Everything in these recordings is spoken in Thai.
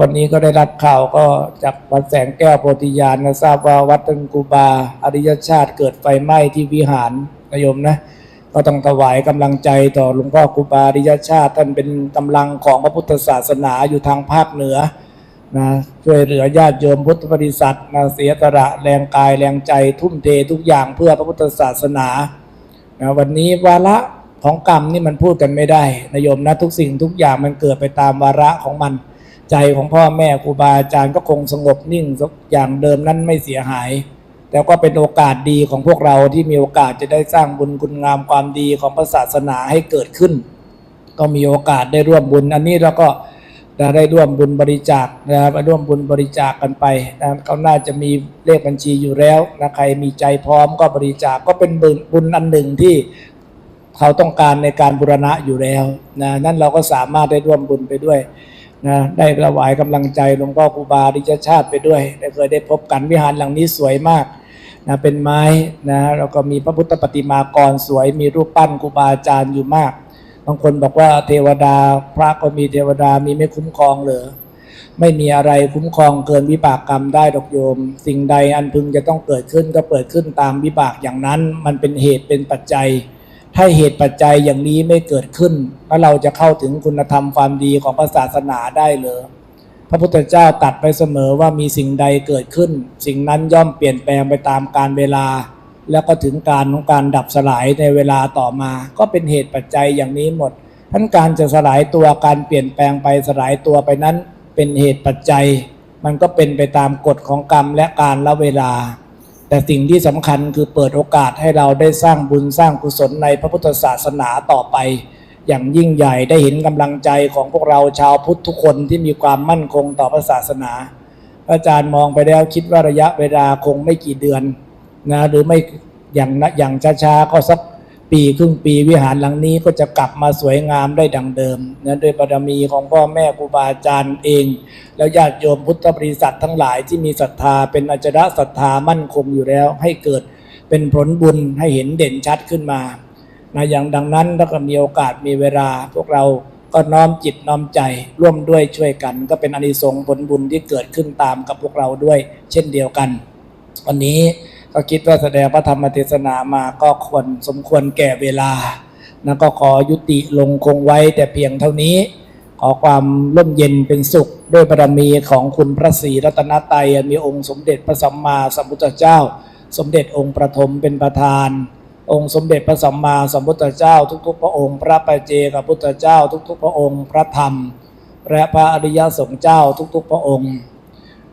วันนี้ก็ได้รับข่าวก็จากวัดแสงแก้วโพธิญาณนะทราบว่าวัดตันกูบาอริยชาติเกิดไฟไหม้ที่วิหารนะโยมนะก็ต้องถวายกำลังใจต่อหลวงพ่อครูบาอริยชาติท่านเป็นกำลังของพระพุทธศาสนาอยู่ทางภาคเหนือนะช่วยเหลือญาติโยมพุทธบริษัทนะเสียสละแรงกายแรงใจทุ่มเททุกอย่างเพื่อพระพุทธศาสนานะวันนี้วาระของกรรมนี่มันพูดกันไม่ได้นะโยมนะทุกสิ่งทุกอย่างมันเกิดไปตามวาระของมัน ใจของพ่อแม่ครูบาอาจารย์ก็คงสงบนิ่งอย่างเดิมนั้นไม่เสียหาย แต่ก็เป็นโอกาสดีของพวกเราที่มีโอกาสจะได้สร้างบุญคุณงามความดีของพระศาสนาให้เกิดขึ้น ก็มีโอกาสได้ร่วมบุญอันนี้เราก็ได้ร่วมบุญบริจาคนะครับร่วมบุญบริจาคกันไปนะเขาน่าจะมีเลขบัญชีอยู่แล้วนะใครมีใจพร้อมก็บริจาคก็เป็นบุญบุญอันหนึ่งที่เขาต้องการในการบูรณะอยู่แล้วนะนั่นเราก็สามารถได้ร่วมบุญไปด้วย นะได้ถวายกำลังใจหลวงพ่อครูบาดิจชาติไปด้วยได้เคยได้พบกันวิหารหลังนี้สวยมากนะเป็นไม้นะแล้วก็มีพระพุทธปฏิมากรสวยมีรูปปั้นครูบาอาจารย์อยู่มากบางคนบอกว่าเทวดาพระก็มีเทวดามีไม่คุ้มครองเหรอไม่มีอะไรคุ้มครองเกินวิบากกรรมได้ดอกโยม สิ่งใดอันพึงจะต้องเกิดขึ้นก็เกิดขึ้นตามวิบากอย่างนั้น มันเป็นเหตุเป็นปัจจัย ถ้เหตุปัจจัยอย่างนี้ไม่เกิดขึ้น แล้วเราจะเข้าถึงคุณธรรมความดีของพระศาสนาได้เหรือพระพุทธเจ้าตัดไปเสมอว่ามีสิ่งใดเกิดขึ้น สิ่งนั้นย่อมเปลี่ยนแปลงไปตามการเวลา แล้วก็ถึงการของการดับสลายในเวลาต่อมา ก็เป็นเหตุปัจจัยอย่างนี้หมดทั้นการจะสลายตัวการเปลี่ยนแปลงไปสลายตัวไปนั้น เป็นเหตุปัจจัย มันก็เป็นไปตามกฎของกรรมและการละเวลา แต่สิ่งที่สำคัญคือเปิดโอกาสให้เราได้สร้างบุญสร้างกุศลในพระพุทธศาสนาต่อไป อย่างยิ่งใหญ่ได้เห็นกำลังใจของพวกเราชาวพุทธทุกคนที่มีความมั่นคงต่อพระศาสนาอาจารย์มองไปแล้วคิดว่าระยะเวลาคงไม่กี่เดือนนะหรือไม่อย่างอย่างช้าๆก็สัก ปีครึ่งปีวิหารหลังนี้ก็จะกลับมาสวยงามได้ดังเดิมนะด้วยบารมีของพ่อแม่ครูบาอาจารย์เอง แล้วญาติโยมพุทธบริษัททั้งหลายที่มีศรัทธาเป็นอจระศรัทธามั่นคงอยู่แล้ว ให้เกิดเป็นผลบุญให้เห็นเด่นชัดขึ้นมานะอย่างดังนั้นถ้าก็มีโอกาสมีเวลา พวกเราก็น้อมจิตน้อมใจร่วมด้วยช่วยกัน ก็เป็นอานิสงส์ผลบุญที่เกิดขึ้นตามกับพวกเราด้วย เช่นเดียวกัน วันนี้ ก็คิดว่าแสดงพระธรรมเทศนามาก็ควรสมควรแก่เวลานะก็ขอยุติลงคงไว้แต่เพียงเท่านี้ ขอความร่มเย็นเป็นสุขด้วยบารมีของคุณพระศรีรัตนตรัยมีองค์สมเด็จพระสัมมาสัมพุทธเจ้า สมเด็จองค์ประถมเป็นประธาน องค์สมเด็จพระสัมมาสัมพุทธเจ้า ทุกๆ พระองค์พระปัจเจกพุทธเจ้า ทุกๆ พระองค์ พระธรรม และพระอริยสงฆ์เจ้าทุกๆ พระองค์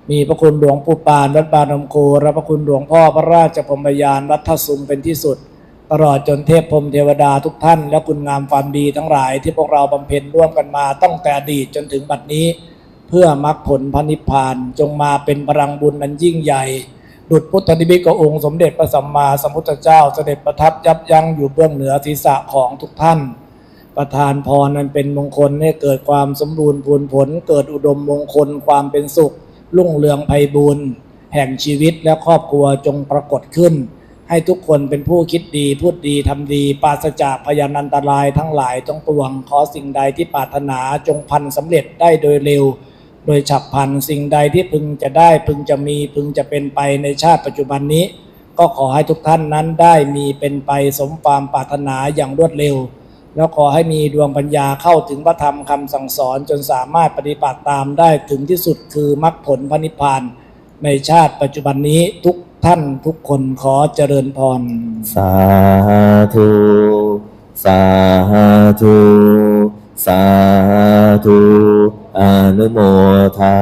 มีพระคุณหลวงปู่ปานวัดบานมโคและพระคุณหลวงพ่อพระราชพรมยานวัดทัสุมเป็นที่สุด ตลอดจนเทพพรมเทวดาทุกท่าน และคุณงามความดีทั้งหลายที่พวกเราบำเพ็ญร่วมกันมาตั้งแต่อดีตจนถึงบัดนี้ เพื่อมรรคผลพระนิพพานจงมาเป็นพลังบุญอันยิ่งใหญ่ ดุจพุทธนิมิตขององค์สมเด็จพระสัมมาสัมพุทธเจ้าเสด็จประทับยับยั้งอยู่เบื้องเหนือศีรษะของทุกท่านประทานพรนั้นเป็นมงคลให้เกิดความสมบูรณ์พูนผล เกิดอุดมมงคลความเป็นสุข รุ่งเรืองไพบูรณ์แห่งชีวิตและครอบครัวจงปรากฏขึ้น ให้ทุกคนเป็นผู้คิดดี พูดดีทำดี ปราศจากพยานันตรายทั้งหลายต้องปวง ขอสิ่งใดที่ปรารถนาจงพันสำเร็จได้โดยเร็ว โดยฉับพลันสิ่งใดที่พึงจะได้พึงจะมีพึงจะเป็นไปในชาติปัจจุบันนี้ ก็ขอให้ทุกท่านนั้นได้มีเป็นไปสมความปรารถนาอย่างรวดเร็ว แล้วขอให้มีดวงปัญญาเข้าถึงพระธรรมคำสั่งสอนจนสามารถปฏิบัติตามได้ถึงที่สุดคือมรรคผลพระนิพพานในชาติปัจจุบันนี้ทุกท่านทุกคนขอเจริญพร สาธุ สาธุ สาธุ อนุโมทา